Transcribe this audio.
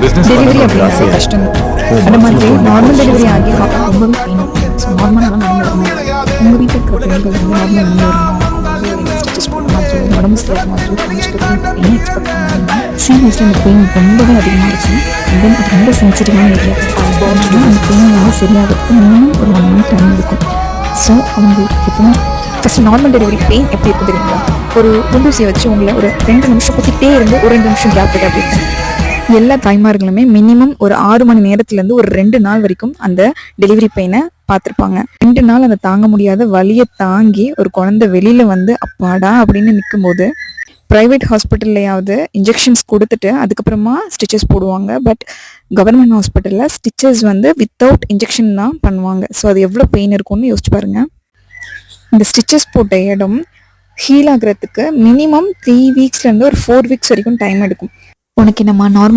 Delivery அப்படின்னாலே கஷ்டம். அந்த மாதிரி நார்மல் டெலிவரி ஆகி பார்க்க ரொம்பவே பெயின் ஸோ நார்மலாக நடந்து வரணும் உங்கள் வீட்டில் இருக்கிற பெண்கள் வந்து நார்மல் நடந்து வரணும் உடம்பு சரியாக மாதிரி பெயின் எக்ஸ்பெக்ட் பண்ணுவாங்க. சீரியஸ்லி அந்த பெயின் ரொம்பவே அதிகமாக இருக்கும். அண்ட் தென் அது ரொம்ப சென்சிட்டிவான ஏரியா அந்த பெயின் வந்து சரியாகிறதுக்கு மினிமம் ஒரு ஒன் மந்த் டைம் எடுக்கும். ஸோ அவங்களுக்கு எப்பவுமே ஃபஸ்ட் நார்மல் டெலிவரி பெயின் எப்படி இருக்கும் தெரியுங்களா? ஒரு குண்டூசியை வச்சு உங்களை ஒரு ரெண்டு நிமிஷம் குத்திட்டே இருந்து ஒரு ரெண்டு நிமிஷம் கேப் விட்டு அப்படி இருக்கும். எல்லா தாய்மார்களுமே மினிமம் ஒரு ஆறு மணி நேரத்துலேருந்து ஒரு ரெண்டு நாள் வரைக்கும் அந்த டெலிவரி பெயினை பார்த்துருப்பாங்க. ரெண்டு நாள் அந்த தாங்க முடியாத வலியை தாங்கி ஒரு குழந்தை வெளியில் வந்து அப்பாடா அப்படின்னு நிற்கும்போது ப்ரைவேட் ஹாஸ்பிட்டல்லையாவது இன்ஜெக்ஷன்ஸ் கொடுத்துட்டு அதுக்கப்புறமா ஸ்டிச்சஸ் போடுவாங்க. பட் கவர்மெண்ட் ஹாஸ்பிட்டலில் ஸ்டிச்சஸ் வந்து வித்தவுட் இன்ஜெக்ஷன் தான் பண்ணுவாங்க. ஸோ அது எவ்வளோ பெயின் இருக்கும்னு யோசிச்சு பாருங்கள் இந்த ஸ்டிச்சஸ் போட்ட இடம் ஹீல் ஆகுறதுக்கு மினிமம் த்ரீ வீக்ஸ்லேருந்து ஒரு ஃபோர் வீக்ஸ் வரைக்கும் டைம் எடுக்கும். உனக்கு என்னம்மா நார்மல்